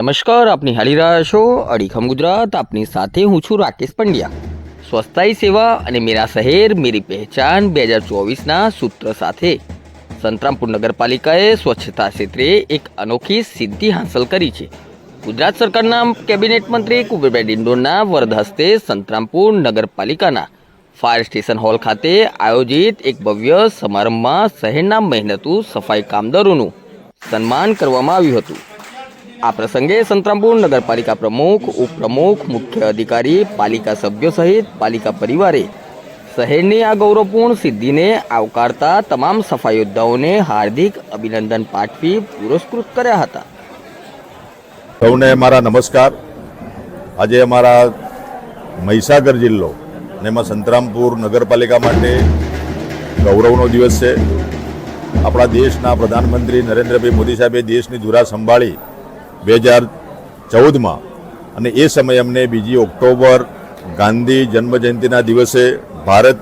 નમસ્કાર, આપની હાલી રહ્યા છો અડીખમ ગુજરાત. આપની સાથે હું છું રાકેશ પંડ્યા. સ્વસ્થાઈ સેવા અને મેરા શહેર, મેરી પહેચાન બે હજાર ચોવીસના સૂત્ર સાથે સંતરામપુર નગરપાલિકાએ સ્વચ્છતા ક્ષેત્રે એક અનોખી સિદ્ધિ હાંસલ કરી છે. ગુજરાત સરકારના કેબિનેટ મંત્રી કુબેરભાઈ ડિંડોરના વરદ હસ્તે સંતરામપુર નગરપાલિકાના ફાયર સ્ટેશન હોલ ખાતે આયોજિત એક ભવ્ય સમારંભમાં શહેરના મહેનતુ સફાઈ કામદારોનું સન્માન કરવામાં આવ્યું હતું. આ પ્રસંગે સંતરામપુર નગરપાલિકા પ્રમુખ, ઉપપ્રમુખ, મુખ્ય અધિકારી, પાલિકા સભ્યો સહિત પાલિકા પરિવારે શહેરની આ ગૌરવપૂર્ણ સિદ્ધિને આવકારતા તમામ સફાઈ યોદ્ધાઓને હાર્દિક અભિનંદન પાઠવી પુરસ્કૃત કર્યા હતા. સૌને મારા નમસ્કાર. આજે અમારા મહીસાગર જિલ્લો અને એમાં સંતરામપુર નગરપાલિકા માટે ગૌરવનો દિવસ છે. આપણા દેશના પ્રધાનમંત્રી નરેન્દ્રભાઈ મોદી સાહેબે દેશની ધુરા સંભાળી બે હજાર ચૌદમાં. અને એ સમયે અમને બીજી ઓક્ટોબર ગાંધી જન્મજયંતિના દિવસે ભારત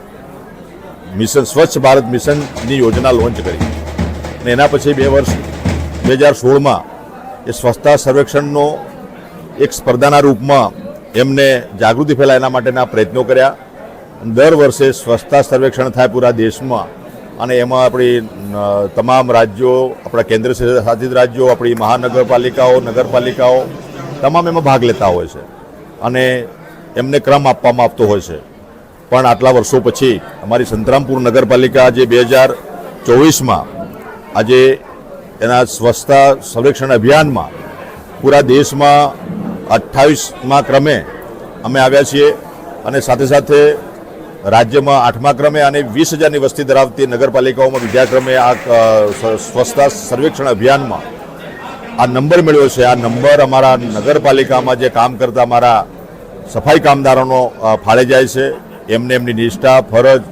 મિશન, સ્વચ્છ ભારત મિશનની યોજના લોન્ચ કરી. અને એના પછી બે વર્ષ, બે હજાર સોળમાં એ સ્વચ્છતા સર્વેક્ષણનો એક સ્પર્ધાના રૂપમાં એમને જાગૃતિ ફેલાય એના માટેના પ્રયત્નો કર્યા. દર વર્ષે સ્વચ્છતા સર્વેક્ષણ થાય પૂરા દેશમાં. અને એમાં આપણી તમામ રાજ્યો, આપણા કેન્દ્ર શાસિત રાજ્યો, આપણી મહાનગરપાલિકાઓ, નગરપાલિકાઓ, તમામ એમાં ભાગ લેતા હોય છે. અને એમને ક્રમ આપવામાં આવતો હોય છે. પણ આટલા વર્ષો પછી અમારી સંતરામપુર નગરપાલિકા આજે બે હજાર ચોવીસમાં આજે એના સ્વચ્છતા સર્વેક્ષણ અભિયાનમાં પૂરા દેશમાં અઠ્ઠાવીસમાં ક્રમે અમે આવ્યા છીએ. અને સાથે સાથે રાજ્યમાં આઠમા ક્રમે અને વીસ હજારની વસ્તી ધરાવતી નગરપાલિકાઓમાં બીજા ક્રમે આ સ્વચ્છતા સર્વેક્ષણ અભિયાનમાં આ નંબર મેળવ્યો છે. આ નંબર અમારા નગરપાલિકામાં જે કામ કરતા અમારા સફાઈ કામદારોનો ફાળે જાય છે. એમને એમની નિષ્ઠા, ફરજ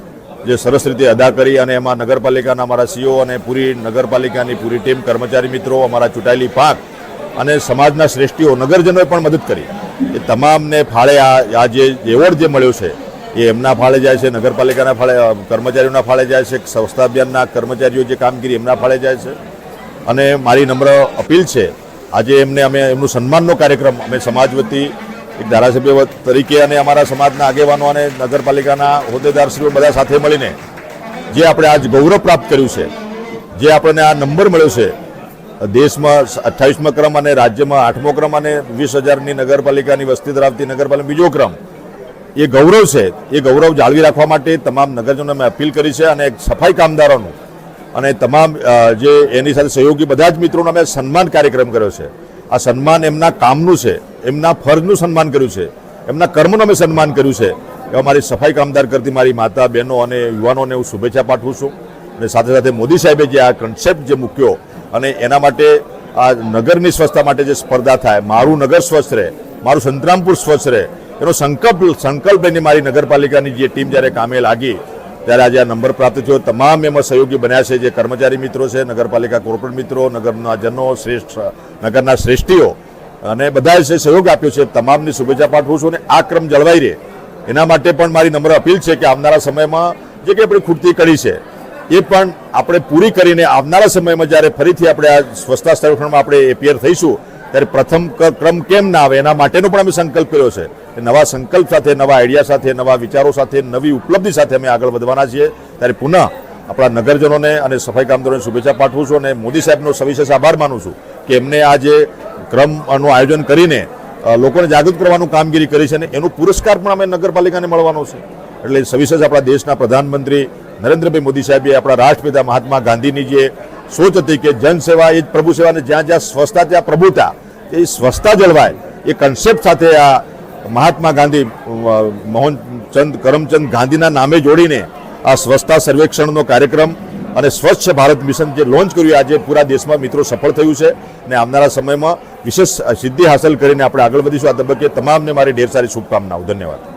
જે સરસ રીતે અદા કરી અને એમાં નગરપાલિકાના અમારા સીઓ અને પૂરી નગરપાલિકાની પૂરી ટીમ, કર્મચારી મિત્રો, અમારા ચૂંટાયેલી પાંખ અને સમાજના શ્રેષ્ઠીઓ, નગરજનોએ પણ મદદ કરી. એ તમામને ફાળે આ જે એવોર્ડ જે મળ્યો છે એ એમના ફાળે જાય છે, નગરપાલિકાના ફાળે કર્મચારીઓના ફાળે જાય છે સ્વચ્છતા અભિયાનના કર્મચારીઓ જે કામગીરી એમના ફાળે જાય છે. અને મારી નમ્ર અપીલ છે, આજે એમને અમે એમનું સન્માનનો કાર્યક્રમ અમે સમાજ વતી એક ધારાસભ્ય તરીકે અને અમારા સમાજના આગેવાનો અને નગરપાલિકાના હોદ્દેદારશ્રીઓ બધા સાથે મળીને જે આપણે આજ ગૌરવ પ્રાપ્ત કર્યું છે, જે આપણને આ નંબર મળ્યો છે, દેશમાં અઠ્ઠાવીસમો ક્રમ અને રાજ્યમાં આઠમો ક્રમ અને વીસ હજારની નગરપાલિકાની વસ્તી ધરાવતી નગરપાલિકા બીજો ક્રમ એ ગૌરવ છે, એ ગૌરવ જાળવી રાખવા માટે તમામ નગરજનોને અમે અપીલ કરી છે અને સફાઈ કામદારોનું અને તમામ જે એની સાથે સહયોગી બધા જ મિત્રોનો અમે સન્માન કાર્યક્રમ કર્યો છે. આ સન્માન એમના કામનું છે, એમના ફરજનું સન્માન કર્યું છે, એમના કર્મનું અમે સન્માન કર્યું છે. એવા મારી સફાઈ કામદાર કરતી મારી માતા, બહેનો અને યુવાનોને હું શુભેચ્છા પાઠવું છું અને સાથે સાથે મોદી સાહેબે જે આ કન્સેપ્ટ જે મૂક્યો અને એના માટે આ નગરની સ્વચ્છતા માટે જે સ્પર્ધા થાય, મારું નગર સ્વચ્છ રહે, મારું સંતરામપુર સ્વચ્છ રહે એનો સંકલ્પ સંકલ્પ લઈને મારી નગરપાલિકાની જે ટીમ જ્યારે કામે લાગી, ત્યારે આજે આ નંબર પ્રાપ્ત થયો. તમામ એમાં સહયોગી બન્યા છે, જે કર્મચારી મિત્રો છે, નગરપાલિકા કોર્પોરેટ મિત્રો, નગરના જનો, શ્રેષ્ઠ, નગરના શ્રેષ્ઠીઓ, અને બધાએ જે સહયોગ આપ્યો છે, તમામની શુભેચ્છા પાઠવું છું અને આ ક્રમ જળવાઈ રહે. એના માટે પણ મારી નમ્ર અપીલ છે કે આવનારા સમયમાં, જે કંઈ આપણે ખૂટતી કરી છે, એ પણ આપણે પૂરી કરીને આવનારા સમયમાં જ્યારે ફરીથી આપણે આ સ્વચ્છતા સર્વેક્ષણમાં આપણે એપિયર થઈશું ત્યારે પ્રથમ ક્રમ કેમ ના આવે એના માટેનો પણ અમે સંકલ્પ કર્યો છે. એ નવા સંકલ્પ સાથે, નવા આઈડિયા સાથે, નવા વિચારો સાથે, નવી ઉપલબ્ધિ સાથે અમે આગળ વધવાના છીએ. ત્યારે પુનઃ આપણા નગરજનોને અને સફાઈ કામદારોને શુભેચ્છા પાઠવું છું અને મોદી સાહેબનો સવિશેષ આભાર માનું છું કે એમને આ જે ક્રમનું આયોજન કરીને લોકોને જાગૃત કરવાનું કામગીરી કરી છે અને એનો પુરસ્કાર પણ અમે નગરપાલિકાને મળવાનો છે. એટલે સવિશેષ આપણા દેશના પ્રધાનમંત્રી નરેન્દ્રભાઈ મોદી સાહેબે, આપણા રાષ્ટ્રપિતા મહાત્મા ગાંધીની જે સોચ હતી કે જનસેવા એ જ પ્રભુ સેવાને જ્યાં જ્યાં સ્વચ્છતા ત્યાં પ્રભુતા એ સ્વચ્છતા જળવાય. એ કન્સેપ્ટ સાથે આ મહાત્મા ગાંધી મોહનચંદ, કરમચંદ ગાંધીના નામે જોડીને આ સ્વચ્છતા સર્વેક્ષણનો કાર્યક્રમ અને સ્વચ્છ ભારત મિશન જે લોન્ચ કર્યું આજે પૂરા દેશમાં મિત્રો સફળ થયું છે અને આવનારા સમયમાં વિશેષ સિદ્ધિ હાંસલ કરીને આપણે આગળ વધીશું. આ તબક્કે તમામને મારી ઢેર સારી શુભકામનાઓ. ધન્યવાદ.